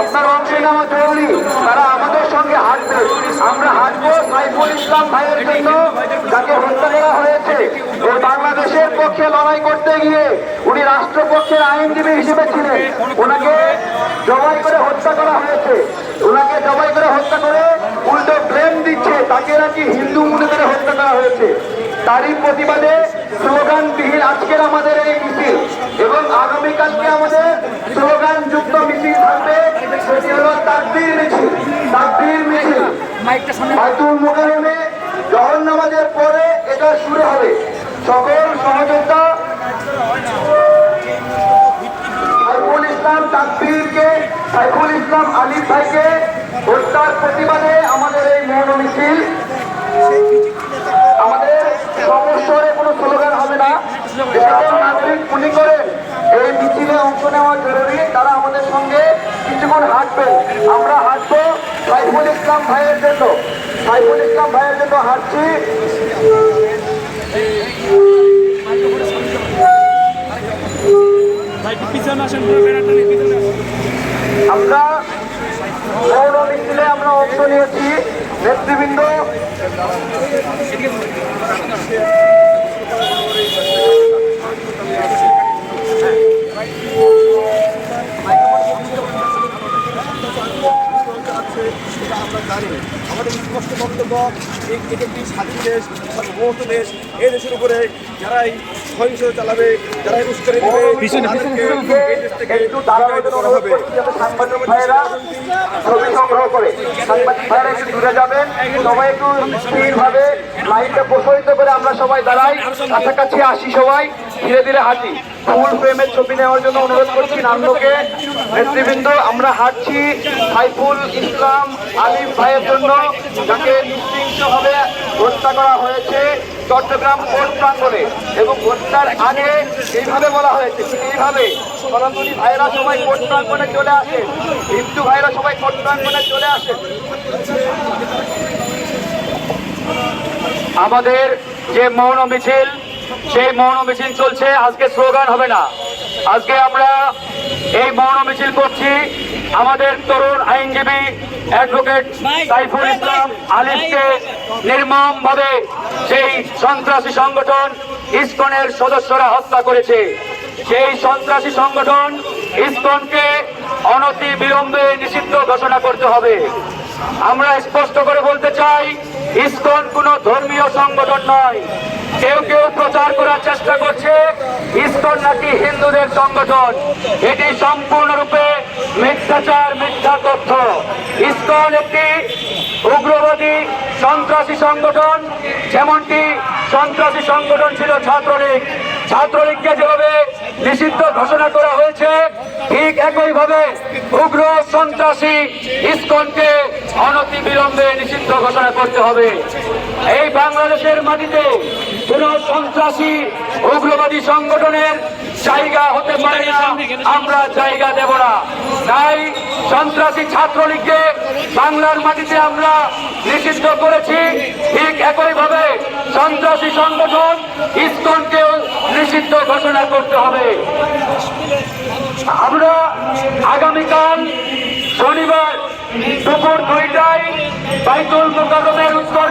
আপনার নেওয়া জরুরি তারা আমাদের সঙ্গে হাঁটবে। আমরা হাঁটবো সাইফুল ইসলাম ভাইয়ের জন্য যাকে হত্যা করা হয়েছে। বাংলাদেশের পক্ষে লড়াই করতে গিয়ে উনি রাষ্ট্রপক্ষের আইনজীবী হিসেবে ছিলেন। ওনাকে জবাই করে হত্যা করা হয়েছে। ওনাকে জবাই করে হত্যা করে উল্টো ব্লেম দিচ্ছে। তাকে নাকি হিন্দু মনে করে হত্যা করা হয়েছে। তারই প্রতিবাদে স্লোগানবিহীন আজকের আমাদের জহর নামাজের পরে এটা শুরু হবে। সকল সহযোগিতা সাইফুল ইসলাম তাকবীরকে ইসলাম আলিফ ভাইকে হত্যার প্রতিবাদে আমাদের এই মৌন মিছিল। আমাদের সমস্যারে কোনো স্লোগান হবে না। এই মিছিলে অংশ নেওয়া জরুরি, তারা আমাদের সঙ্গে কিছুক্ষণ হাঁটবেন। আমরা সাইফুল ইসলাম ভাইয়ের জন্য সাইফুল ইসলাম ভাইয়ের জন্য হাঁটছি। আমরা মৌন মিছিলে আমরা অংশ নিয়েছি, নেতৃবৃন্দ। আমরা জানি আমাদের স্পষ্ট বক্তব্য এই এটি একটি স্বাধীন দেশ সার্বভৌমত্ব দেশ এই দেশের উপরে যারাই সহিংসতা চালাবে যারাই উস্কানি দেবে তাদেরকে এই দেশ থেকে একটু দাঁড়ানোর করা হবে। সাংবাদিক ভাইয়েরা ছবি সংগ্রহ করে। সাংবাদিক ভাইয়েরা একটু দূরে যাবেন। সবাই একটু স্থিরভাবে লাইনটা প্রসারিত করে আমরা সবাই দাঁড়াই। কাছাকাছি আসি সবাই। ধীরে ধীরে হাঁটি। ফুল ফ্রেমের ছবি নেওয়ার জন্য অনুরোধ করছি নান্দকে। নেতৃবৃন্দ, আমরা হাঁটছি। সাইফুল ইসলাম আলিম ভাইয়ের জন্য যাকে নিশ্চিন্তভাবে হত্যা করা হয়েছে চট্টগ্রাম কোর্ট প্রাঙ্গণে। এবং হত্যার আগে এইভাবে বলা হয়েছে এইভাবে। সনাতনী ভাইরা সবাই কোর্ট প্রাঙ্গণে চলে আসে। হিন্দু ভাইরা সবাই কোর্ট প্রাঙ্গণে চলে আসে। আমাদের যে মৌন মিছিল সেই মৌন মিছিল চলছে আজকে স্লোগান হবে না। আজকে আমরা এই মৌন মিছিল করছি আমাদের তরুণ আইনজীবী অ্যাডভোকেট সাইফুল ইসলাম আলিফকে নির্মম ভাবে সেই সন্ত্রাসী সংগঠন ইসকনের সদস্যরা হত্যা করেছে। সেই সন্ত্রাসী সংগঠন ইসকনকে অনতি বিলম্বে নিষিদ্ধ ঘোষণা করতে হবে। আমরা স্পষ্ট করে বলতে চাই ইসকন কোনো ধর্মীয় সংগঠন নয়। কেউ কেউ প্রচার করার চেষ্টা করছে। ইস্কন নাকি হিন্দুদের সংগঠন। এটি সম্পূর্ণরূপে মিথ্যাচার, মিথ্যা তথ্য। ইস্কন একটি উগ্রবাদী সন্ত্রাসী সংগঠন। যেমনটি সন্ত্রাসী সংগঠন ছিল ছাত্রলীগ। ছাত্রলীগকে যেভাবে নিষিদ্ধ ঘোষণা করা হয়েছে, ঠিক একইভাবে উগ্র সন্ত্রাসী ইস্কনকে অনতি বিলম্বে নিষিদ্ধ ঘোষণা করতে হবে। এই বাংলাদেশের মাটিতে কোন সন্ত্রাসী উগ্রবাদী সংগঠনের জায়গা হতে পারে না। আমরা জায়গা দেব না। তাই সন্ত্রাসী ছাত্রলীগকে বাংলার মাটিতে আমরা নিষিদ্ধ করেছি। ঠিক একইভাবে সন্ত্রাসী সংগঠন ইসকনকেও নিষিদ্ধ ঘোষণা করতে হবে। আমরা আগামীকাল শনিবার দুপুর দুইটায় বাইতুল মোকারমের উত্তর